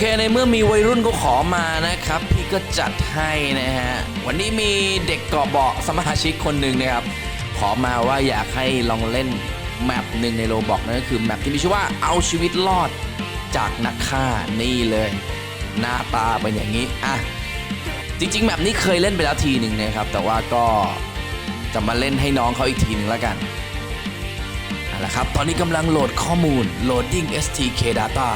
เคในเมื่อมีวัยรุ่นเขาขอมานะครับ พี่ก็จัดให้นะฮะ วันนี้มีเด็กเกาะเบาะสมาชิกคนหนึ่งนะครับ ขอมาว่าอยากให้ลองเล่นแมปหนึ่งในโรบอกนั่นก็คือแมปที่มีชื่อว่าเอาชีวิตรอดจากนักฆ่านี่เลย หน้าตาเป็นอย่างนี้อะจริงๆแมปนี้เคยเล่นไปแล้วทีหนึ่งนะครับ แต่ว่าก็จะมาเล่นให้น้องเขาอีกทีหนึ่งแล้วกัน ละครับ ตอนนี้กำลังโหลดข้อมูล loading stk data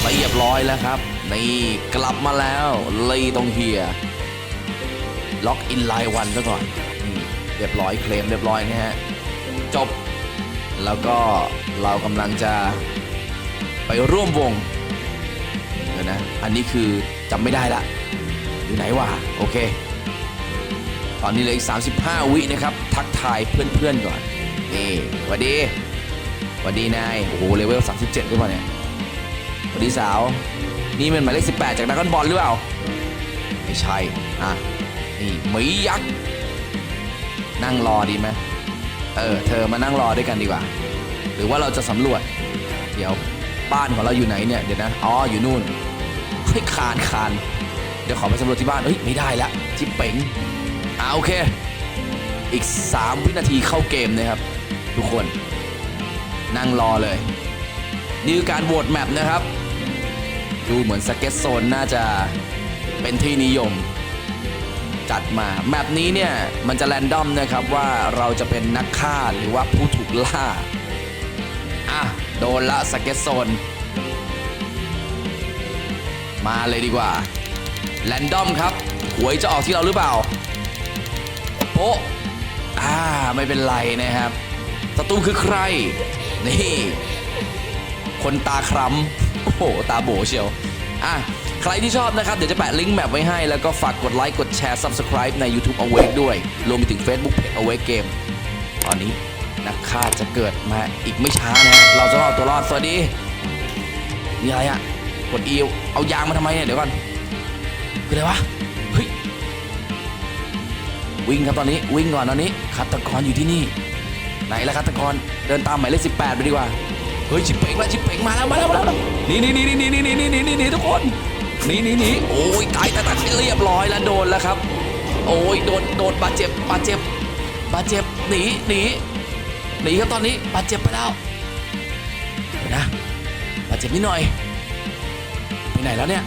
เรียบร้อยแล้วครับ นี่กลับมาแล้วเลยตรงเฮียล็อกอินไลน์วันซะก่อนเรียบร้อยเคลมเรียบร้อยนะฮะ จบ แล้วก็เรากำลังจะไปร่วมวงเดี๋ยวนะ อันนี้คือจำไม่ได้ละอยู่ไหนวะโอเค ตอนนี้เหลืออีก 35 วินะครับ ทักทายเพื่อนๆก่อน นี่สวัสดี วัสดีนาย โอ้โห เลเวล 37หรือเปล่าเนี่ยสวัสดีสาว นี่มันหมายเลข 18 จากนักบอลหรือเปล่า ไม่ใช่ อะ นี่หมียักษ์ นั่งรอดีไหมเออ เธอมานั่งรอด้วยกันดีกว่า หรือว่าเราจะสำรวจ เดี๋ยวบ้านของเราอยู่ไหนเนี่ย เดี๋ยวนะ อ๋อ อยู่นู่นเฮ้ยคานคาน เดี๋ยวขอไปสำรวจที่บ้าน เฮ้ย ไม่ได้ละจิบเป๋งอ่าโอเค อีก 3 วินาทีเข้าเกมนะครับ ทุกคน นั่งรอเลยนี่คือการโหวตแมปนะครับ ดูเหมือนสเก็ตโซนน่าจะเป็นที่นิยม จัดมาแมปนี้เนี่ย มันจะแรนดอมนะครับว่าเราจะเป็นนักฆ่าหรือว่าผู้ถูกล่า อะ โดนละสเก็ตโซน มาเลยดีกว่าแรนดอมครับหวยจะออกที่เราหรือเปล่าโป๊ะอ่า ไม่เป็นไรนะครับศัตรูคือใคร นี่ คนตาคล้ำโอ้โห ตาโบเชียว อะ ใครที่ชอบนะครับ เดี๋ยวจะแปะลิงก์แมปไว้ให้ แล้วก็ฝากกดไลค์ กดแชร์ Subscribe ใน YouTube Awake ด้วย รวมไปถึง Facebook Page Awake Game ตอนนี้นักฆ่าจะเกิดมาอีกไม่ช้านะ เราจะเอาตัวรอด สวัสดี นี่อะไรอะกด E เอายางมาทำไมเนี่ย เดี๋ยวก่อน คืออะไรวะ เฮ้ย วิ่งครับตอนนี้ วิ่งก่อนตอนนี้ฆาตกรอยู่ที่นี่ ไหนละฆาตกรเดินตามหมายเลขสิบแปดไปดีกว่าเฮ้ยชิปเป่งมาชิปเป่งมาแล้วมาแล้วมาแล้วนี่นี่นี่นี่นี่นี่นี่นี่นี่นี่ทุกคนนี่นี่นี่โอ้ยตายตายตายเรียบร้อยแล้วโดนแล้วครับ โอ้ยโดนโดนบาดเจ็บบาดเจ็บบาดเจ็บหนีหนีหนีครับตอนนี้บาดเจ็บไปแล้วเดี๋ยวนะบาดเจ็บนิดหน่อยไปไหนแล้วเนี่ย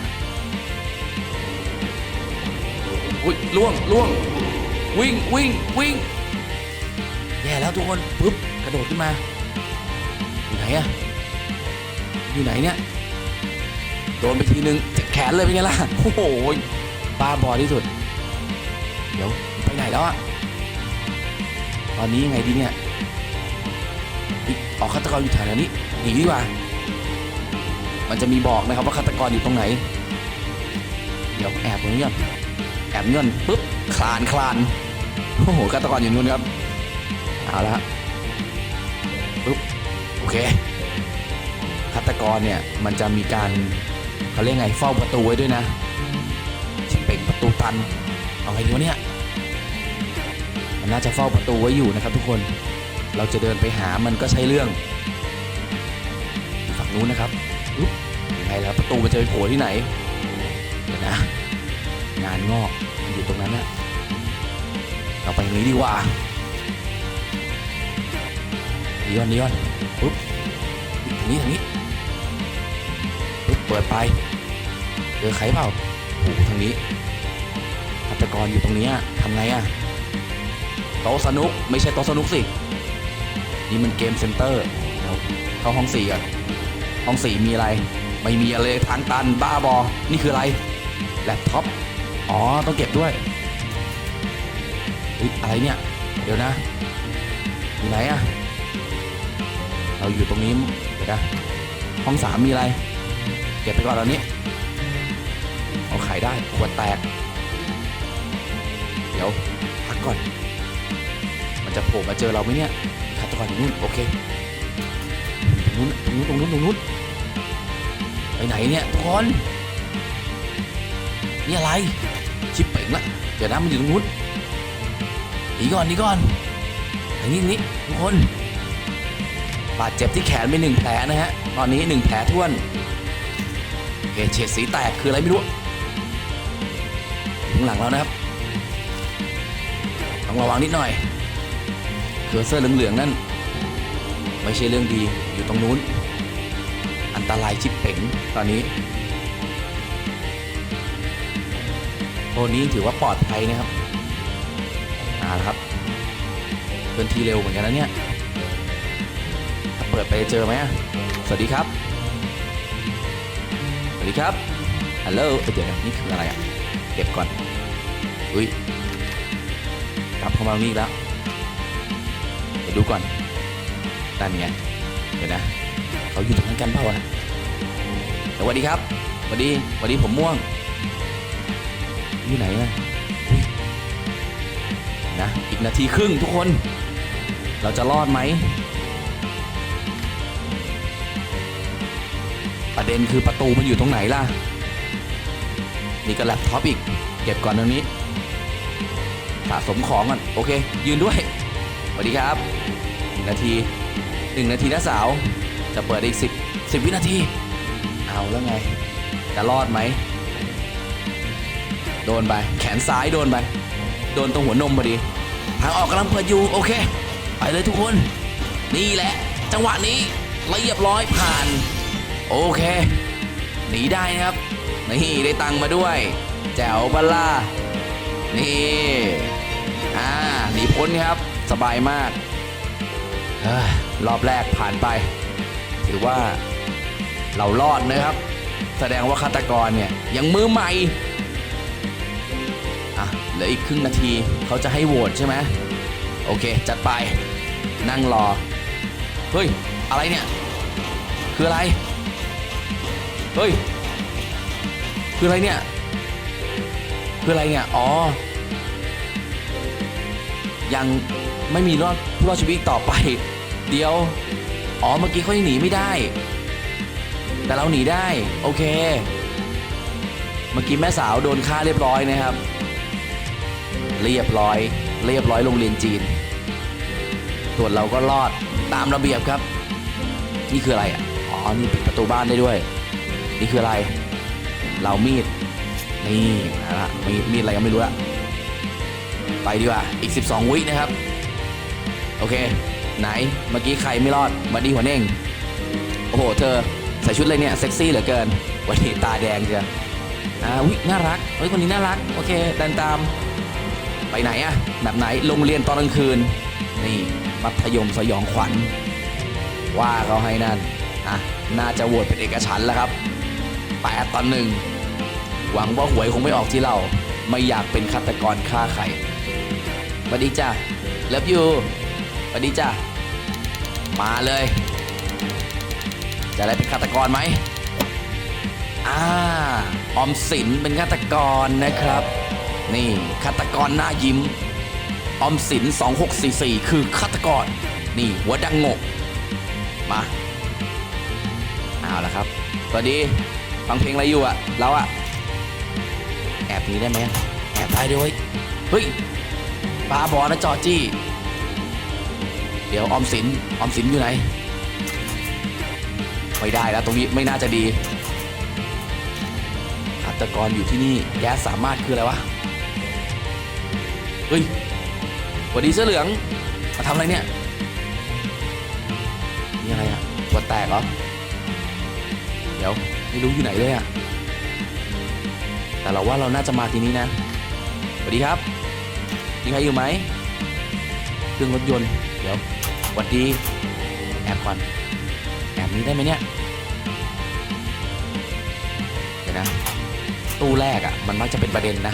อุ้ยล่วงล่วงวิ่งวิ่งวิ่ง แย่แล้วทุกคนปุ๊บกระโดดขึ้นมา อยู่ไหนอะอยู่ไหนเนี่ยโดนไปทีนึงเจ็บแขนเลยเป็นไงล่ะโอ้โหบ้าบอที่สุด เดี๋ยวไปไหนแล้วอะตอนนี้ยังไงดีเนี่ยออกฆาตกรอยู่แถวนี้หนีดีกว่า มันจะมีบอกนะครับว่าฆาตกรอยู่ตรงไหน เดี๋ยวแอบตรงนี้ก่อนแอบเงินปุ๊บคลานคลานโอ้โหฆาตกรอยู่นู่นครับ เอาละปุ๊บโอเคฆาตกรเนี่ยมันจะมีการเขาเรียกไงเฝ้าประตูไว้ด้วยนะเป็นประตูตันเอาไงดีวะเนี่ยมันน่าจะเฝ้าประตูไว้อยู่นะครับ ทุกคนเราจะเดินไปหามันก็ใช้เรื่องฝั่งนู้นนะครับปุ๊บยังไงแล้วประตูมันจะไปโผล่ที่ไหนเดี๋ยวนะ งานงอกอยู่ตรงนั้นนะเราไปตรงนี้ดีกว่า ดีก่อนดีก่อนปุ๊บทางนี้ทางนี้ปุ๊บเปิดไปเจอใครเปล่าโอ้ทางนี้ฆาตกรอยู่ตรงนี้อะทำไงอะโต๊ะสนุกไม่ใช่โต๊ะสนุกสินี่มันเกมเซ็นเตอร์เดี๋ยวเข้าห้องสี่ก่อนห้องสี่มีอะไร ไม่มีอะไรทางตันบ้าบอ นี่คืออะไรแล็ปท็อปอ๋อต้องเก็บด้วยเฮ้ยอะไรเนี่ย เดี๋ยวนะอยู่ไหนอะ เราอยู่ตรงนี้เดี๋ยวนะห้องสามมีอะไร เก็บไปก่อนตอนนี้ เอาขายได้ขวดแตก เดี๋ยวพักก่อน มันจะโผล่มาเจอเราไหมเนี่ยฆาตกรอยู่นู่นโอเคตรงนู้นตรงนู้นตรงนู้นตรงนู้นไปไหนเนี่ยทุกคนนี่อะไร ชิปเป่งละเดี๋ยวนะมันอยู่ตรงนู้นหนีก่อนหนีก่อนทางนี้นี้ทุกคน บาดเจ็บที่แขนไปหนึ่งแผลนะฮะ ตอนนี้หนึ่งแผลท้วนเคเฉดสีแตกคืออะไรไม่รู้ถึงหลังแล้วนะครับ ต้องระวังนิดหน่อย เคอร์เซอร์เหลืองๆนั่น ไม่ใช่เรื่องดีอยู่ตรงนู้น อันตรายชิบเป๋งตอนนี้โทนี้ถือว่าปลอดภัยนะครับเอาครับเคลื่อนที่เร็วเหมือนกันนะเนี่ย ปิดไปเจอไหมสวัสดีครับ สวัสดีครับ ฮัลโหลเดี๋ยวนี่คืออะไรอะ เก็บก่อน อุ้ยกลับเข้ามาตรงนี้แล้ว เดี๋ยวดูก่อนนั่นไงเดี๋ยวนะ เขาอยู่ตรงนั้นกันเปล่าวะสวัสดีครับสวัสดีสวัสดีผมม่วง อยู่ไหนนะนะ อีกนาทีครึ่งทุกคน เราจะรอดไหม ประเด็นคือประตูมันอยู่ตรงไหนล่ะ นี่ก็แล็ปท็อปอีก เก็บก่อนตรงนี้สะสมของก่อนโอเค ยืนด้วยสวัสดีครับหนึ่งนาทีหนึ่งนาทีนะสาว จะเปิดอีกสิบสิบวินาที เอาแล้วไง จะรอดไหม โดนไป แขนซ้ายโดนไป โดนตรงหัวนมพอดี ทางออกกำลังเปิดอยู่ โอเค ไปเลยทุกคน นี่แหละ จังหวะนี้เรียบร้อยผ่าน โอเค หนีได้นะครับ นี่ได้ตังมาด้วย แจ๋วบัลล่า นี่ อ่า หนีพ้นครับ สบายมากอรอบแรกผ่านไป ถือว่าเรารอดนะครับ แสดงว่าฆาตกรเนี่ย ยังมือใหม่ อะ เหลืออีกครึ่งนาทีเขาจะให้โหวตใช่ไหมโอเค จัดไป นั่งรอ เฮ้ย อะไรเนี่ย คืออะไร เฮ้ย คืออะไรเนี่ย คืออะไรเนี่ย อ๋อ ยังไม่มีรอดผู้รอดชีวิตต่อไป เดี๋ยว อ๋อ เมื่อกี้เขายังหนีไม่ได้ แต่เราหนีได้ โอเค เมื่อกี้แม่สาวโดนฆ่าเรียบร้อยนะครับ เรียบร้อย เรียบร้อยโรงเรียนจีนส่วนเราก็รอดตามระเบียบครับ นี่คืออะไรอะ อ๋อ นี่ปิดประตูบ้านได้ด้วย นี่คืออะไร เรามีด นี่นะฮะมีมีดอะไรก็ไม่รู้ละไปดีกว่า อีก 12 วินะครับ โอเค ไหน เมื่อกี้ใครไม่รอดมาดีหัวเน่ง โอ้โห เธอใส่ชุดอะไรเนี่ย เซ็กซี่เหลือเกิน วันนี้ตาแดงเชียวอ่าวิน่ารัก เฮ้ย คนนี้น่ารัก โอเคเดินตาม ไปไหนอะแบบไหน โรงเรียนตอนกลางคืน นี่ มัธยมสยองขวัญ ว่าเขาให้นั่น อะ น่าจะโหวตเป็นเอกฉันแล้วครับ แปดตอนหนึ่งหวังว่าหวยคงไม่ออกที่เรา ไม่อยากเป็นฆาตกรฆ่าใครสวัสดีจ้าเลิฟยูสวัสดีจ้ามาเลย จะได้เป็นฆาตกรไหมอ่าออมสินเป็นฆาตกรนะครับ นี่ฆาตกรหน้ายิ้ม ออมสิน 2644 คือฆาตกร นี่หัวดังโงก มา เอาละครับ สวัสดี ฟังเพลงอะไรอยู่อะเราอะแอบหนี้ได้ไหมแอบได้ด้วยเฮ้ยปลาบอนะจอจี้ เดี๋ยวออมสินออมสินอยู่ไหน ไม่ได้แล้วตรงนี้ไม่น่าจะดีฆาตกรอยู่ที่นี่แก๊สามารถคืออะไรวะ เฮ้ยสวัสดีเสื้อเหลือง มาทำอะไรเนี่ยนี่อะไรอะขวดแตกเหรอ เดี๋ยว ไม่รู้อยู่ไหนเลยอะแต่เราว่าเราน่าจะมาที่นี่นะสวัสดีครับมีใครอยู่ไหมเครื่องรถยนต์เดี๋ยวสวัสดีแอบก่อนแอบนี้ได้ไหมเนี่ยเดี๋ยวนะตู้แรกอะมันมักจะเป็นประเด็นนะ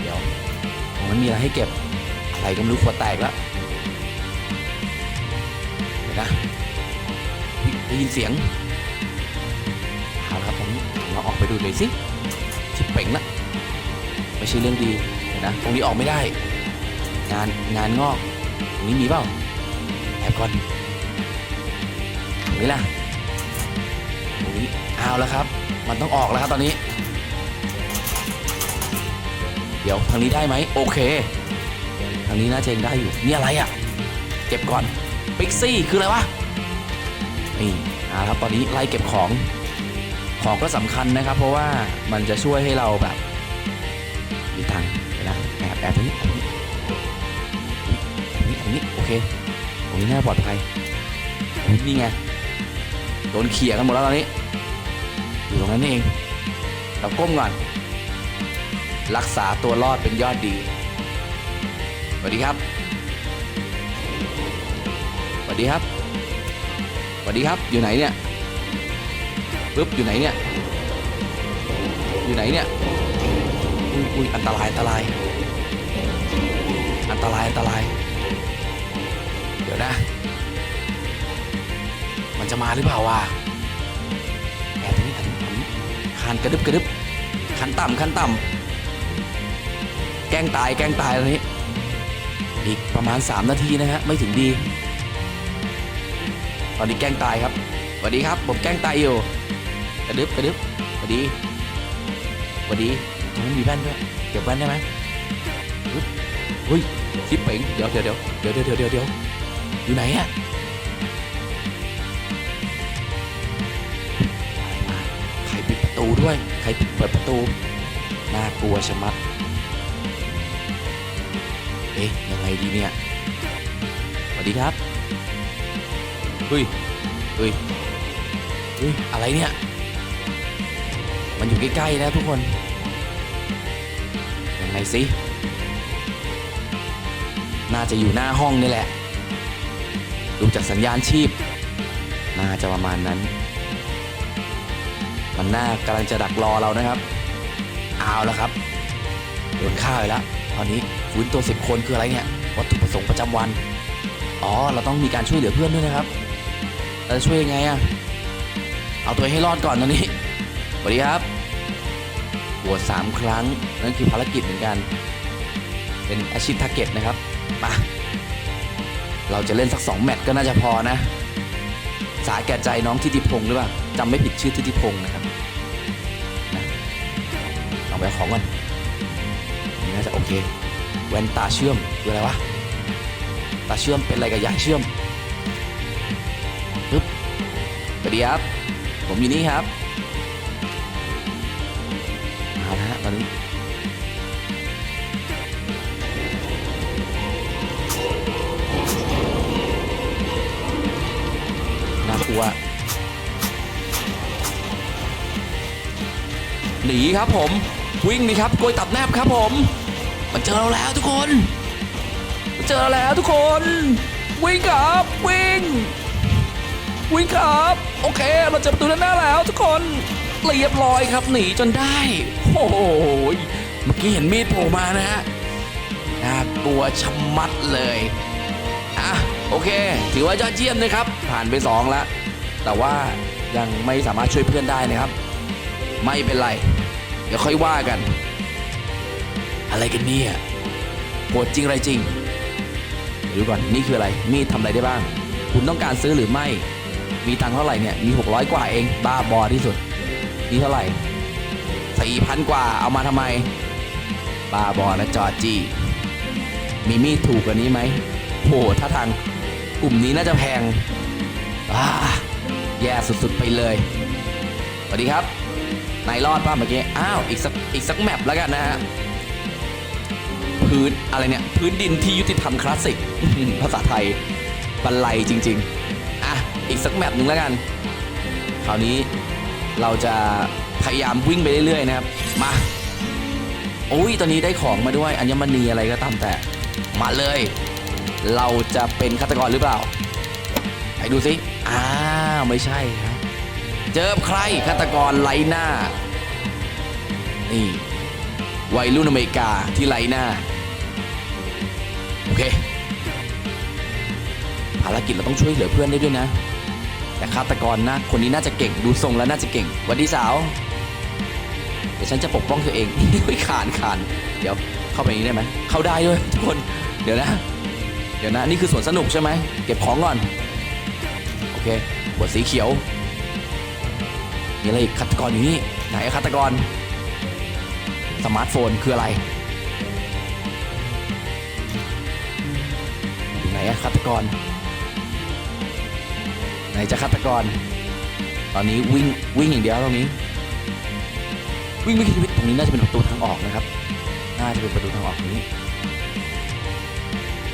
เดี๋ยวมันมีอะไรให้เก็บอะไรก็ไม่รู้ขวดแตกแล้วเดี๋ยวนะได้ยินเสียง เราออกไปดูเลยสิชิบเป่งละไม่ใช่เรื่องดีเดี๋ยวนะตรงนี้ออกไม่ได้ งานงานงอกตรงนี้มีเปล่าแอบก่อนตรงนี้ล่ะตรงนี้เอาแล้วครับ มันต้องออกแล้วครับตอนนี้ เดี๋ยวทางนี้ได้ไหมโอเค ทางนี้น่าจะยังได้อยู่นี่อะไรอะเก็บก่อนปิกซี่คืออะไรวะนี่เอาละครับตอนนี้ไล่เก็บของ ของก็สำคัญนะครับ เพราะว่ามันจะช่วยให้เราแบบ มีทางนะแอบแอบตรงนี้แอบตรงนี้แอบตรงนี้แอบนี้โอเคตรงนี้น่าปลอดภัยอุ๊ยนี่ไงโดนเขี่ยกันหมดแล้วตอนนี้ อยู่ตรงนั้นเอง เราก้มก่อน รักษาตัวรอดเป็นยอดดี สวัสดีครับ สวัสดีครับ สวัสดีครับ อยู่ไหนเนี่ย ปึ๊บอยู่ไหนเนี่ย อยู่ไหนเนี่ยอุ้ยอุ้ยอันตรายอันตราย อันตรายอันตราย เดี๋ยวนะ มันจะมาหรือเปล่าวะแอบตรงนี้แอบตรงนี้คานกระดึบกระดึบคันต่ำคันต่ำแกล้งตายแกล้งตายตอนนี้ อีกประมาณ 3 นาทีนะฮะไม่ถึงดี ตอนนี้แกล้งตายครับสวัสดีครับ ผมแกล้งตายอยู่ กระดึบกระดึบสวัสดีสวัสดีตรงนั้นมีแว่นด้วยเก็บแว่นได้ไหมเฮ้ยชิปเป๋งเดี๋ยวเดี๋ยวเดี๋ยวเดี๋ยวเดี๋ยวเดี๋ยวเดี๋ยวอยู่ไหนอะอะใครปิดประตูด้วย ใครปิดเปิดประตู น่ากลัวชะมัด เอ๊ะยังไงดีเนี่ยสวัสดีครับเฮ้ยเฮ้ยเฮ้ยอะไรเนี่ย มันอยู่ใกล้ๆนะทุกคน ยังไงสิน่าจะอยู่หน้าห้องนี่แหละ ดูจากสัญญาณชีพ น่าจะประมาณนั้น มันน่ากำลังจะดักรอเรานะครับเอาแล้วครับโดนฆ่าไปแล้วตอนนี้ฟื้นตัวสิบคนคืออะไรเนี่ย วัตถุประสงค์ประจำวัน อ๋อ เราต้องมีการช่วยเหลือเพื่อนด้วยนะครับเราจะช่วยยังไงอะเอาตัวให้รอดก่อนตอนนี้ สวัสดีครับบวชสามครั้ง นั่นคือภารกิจเหมือนกัน เป็นอาชีพทาร์เก็ตนะครับมาเราจะเล่นสักสองแมตช์ก็น่าจะพอนะ สาแก่ใจน้องทิติพงศ์หรือเปล่าจำไม่ผิดชื่อทิติพงศ์นะครับลองไปเอาของก่อนนี่น่าจะโอเค แว่นตาเชื่อมคืออะไรวะ ตาเชื่อมเป็นอะไรกับยางเชื่อมปึ๊บสวัสดีครับ ผมอยู่นี่ครับ หนีครับผม วิ่งนี่ครับโกยตับแนบครับผม มันเจอเราแล้วทุกคนมันเจอเราแล้วทุกคน วิ่งครับวิ่ง วิ่งครับ โอเค เราเจอประตูด้านหน้าแล้วทุกคนเรียบร้อยครับหนีจนได้โอ้โหเมื่อกี้เห็นมีดโผล่มานะฮะน่ากลัวชะมัดเลยอะโอเค ถือว่ายอดเยี่ยมนะครับ ผ่านไปสองแล้วแต่ว่ายังไม่สามารถช่วยเพื่อนได้นะครับ ไม่เป็นไร เดี๋ยวค่อยว่ากัน อะไรกันเนี่ยโหดจริงอะไรจริงเดี๋ยวดูก่อนนี่คืออะไร มีดทำอะไรได้บ้าง คุณต้องการซื้อหรือไม่ มีตังค์เท่าไหร่เนี่ย มี 600 กว่าเอง บ้าบอที่สุด นี่เท่าไหร่4,000กว่า เอามาทำไม บ้าบอนะจอจีมีมีดถูกกว่านี้ไหมโหถ้าทางกลุ่มนี้น่าจะแพงอ่าแย่สุดๆไปเลย สวัสดีครับ นายรอดป่ะเมื่อกี้ อ้าว อีกสัก อีกสักแมปแล้วกันนะฮะ พื้นอะไรเนี่ย พื้นดินที่ยุติธรรมคลาสสิก ภาษาไทยบรรลัยจริง ๆ อะ อีกสักแมปหนึ่งแล้วกัน คราวนี้เราจะพยายามวิ่งไปเรื่อย ๆ นะครับ มาโอ้ย ตอนนี้ได้ของมาด้วย อัญมณีอะไรก็ตามแต่ มาเลย เราจะเป็นฆาตกรหรือเปล่า ไปดูสิ อ้าไม่ใช่ครับ เจอใครฆาตกรไร้หน้า นี่ วัยรุ่นอเมริกาที่ไร้หน้า โอเค ภารกิจเราต้องช่วยเหลือเพื่อนได้ด้วยนะ แต่ฆาตกรนะ คนนี้น่าจะเก่ง ดูทรงแล้วน่าจะเก่งวันดีสาว เดี๋ยวฉันจะปกป้องเธอเองเฮ้ยขานขานเดี๋ยวเข้าไปนี้ได้ไหม เข้าได้ด้วยทุกคน เดี๋ยวนะ เดี๋ยวนะ นี่คือสวนสนุกใช่ไหม เก็บของก่อน โอเคบทสีเขียว มีอะไรอีกฆาตกรอยู่นี่ไหนอะฆาตกร สมาร์ทโฟนคืออะไรอยู่ไหนอะฆาตกร ไหนจะฆาตกร ตอนนี้วิ่งวิ่งอย่างเดียวตรงนี้ วิ่งไม่คิดชีวิตตรงนี้น่าจะเป็นประตูทางออกนะครับ น่าจะเป็นประตูทางออกตรงนี้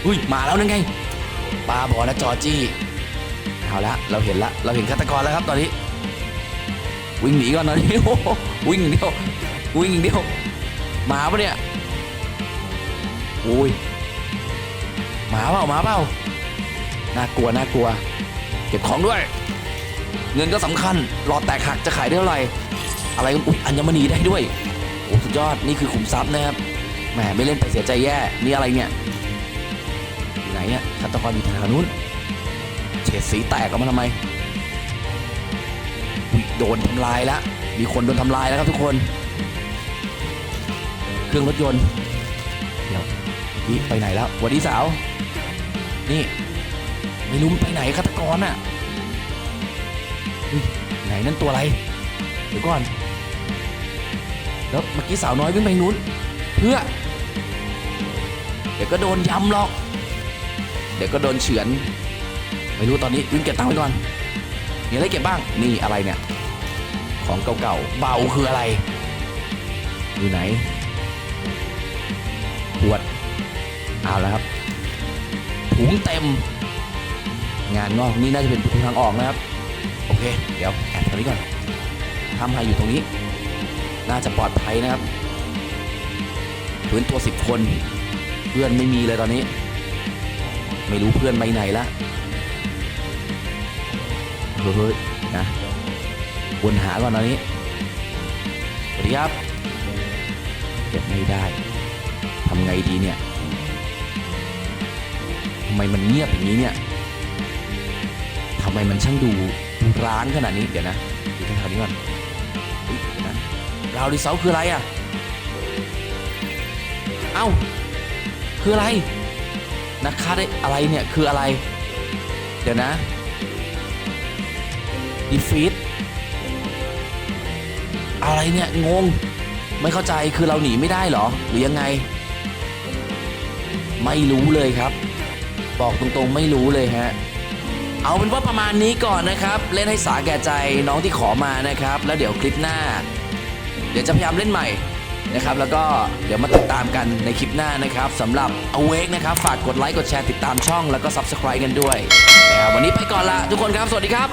อุ้ยมาแล้วนั่นไงปลาบอนะจอจี้เอาละเราเห็นละเราเห็นฆาตกรแล้วครับตอนนี้ วิ่งหนีก่อนตอนนี้อ้โหวิ่งเดียววิ่งเดียวหมาปะเนี่ยโอ้ยหมาเปล่าหมาเปล่าน่ากลัวน่ากลัว เก็บของด้วย เงินก็สำคัญหลอดแตกหักจะขายได้เท่าไหร่อะไรอุ๊ยอัญมณีได้ด้วยโอ้สุดยอดนี่คือขุมทรัพย์นะครับแหมไม่เล่นไปเสียใจแย่นี่อะไรเนี่ยไหนเนี่ยฆาตกรอยู่แถวนู้นเฉดสีแตกออกมาทำไม โดนทำลายแล้ว มีคนโดนทำลายแล้วครับทุกคน เครื่องรถยนต์ เดี๋ยวนี่ไปไหนแล้วสวัสดีสาว นี่ ไม่รู้มันไปไหนฆาตกรน่ะไหนนั่นตัวอะไร เดี๋ยวก่อน แล้วเมื่อกี้สาวน้อยวิ่งไปนู้น เพื่อ เดี๋ยวก็โดนยำหรอก เดี๋ยวก็โดนเฉือน ไม่รู้ตอนนี้วิ่งเก็บตังค์ไว้ก่อนมีอะไรเก็บบ้าง นี่อะไรเนี่ย ของเก่าๆ เบาคืออะไร อยู่ไหนขวดเอาแล้วครับถุงเต็ม งานงอกนี่น่าจะเป็นประตูทางออกนะครับ โอเค เดี๋ยวแอบตรงนี้ก่อนทำให้อยู่ตรงนี้ น่าจะปลอดภัยนะครับพื้นตัวสิบคน เพื่อนไม่มีเลยตอนนี้ ไม่รู้เพื่อนไปไหนละเฮ้ยนะ วนหาก่อนตอนนี้สวัสดีครับเก็บไม่ได้ทำไงดีเนี่ยทำไมมันเงียบอย่างนี้เนี่ยทำไมมันช่างดูร้างขนาดนี้เดี๋ยวนะดูแถวๆนี้ก่อนเฮ้ยเดี๋ยวนะราวดิเซาคืออะไรอะเอ้าคืออะไรนักฆ่าได้อะไรเนี่ยคืออะไร เดี๋ยวนะดีฟีด อะไรเนี่ยงง ไม่เข้าใจคือเราหนีไม่ได้เหรอ หรือยังไง ไม่รู้เลยครับ บอกตรงๆไม่รู้เลยฮะเอาเป็นว่าประมาณนี้ก่อนนะครับ เล่นให้สาแก่ใจน้องที่ขอมานะครับ แล้วเดี๋ยวคลิปหน้า เดี๋ยวจะพยายามเล่นใหม่นะครับ แล้วก็เดี๋ยวมาติดตามกันในคลิปหน้านะครับสำหรับ Awake นะครับ ฝากกดไลค์กดแชร์ติดตามช่องแล้วก็ Subscribe กันด้วยนะครับวันนี้ไปก่อนละทุกคนครับ สวัสดีครับ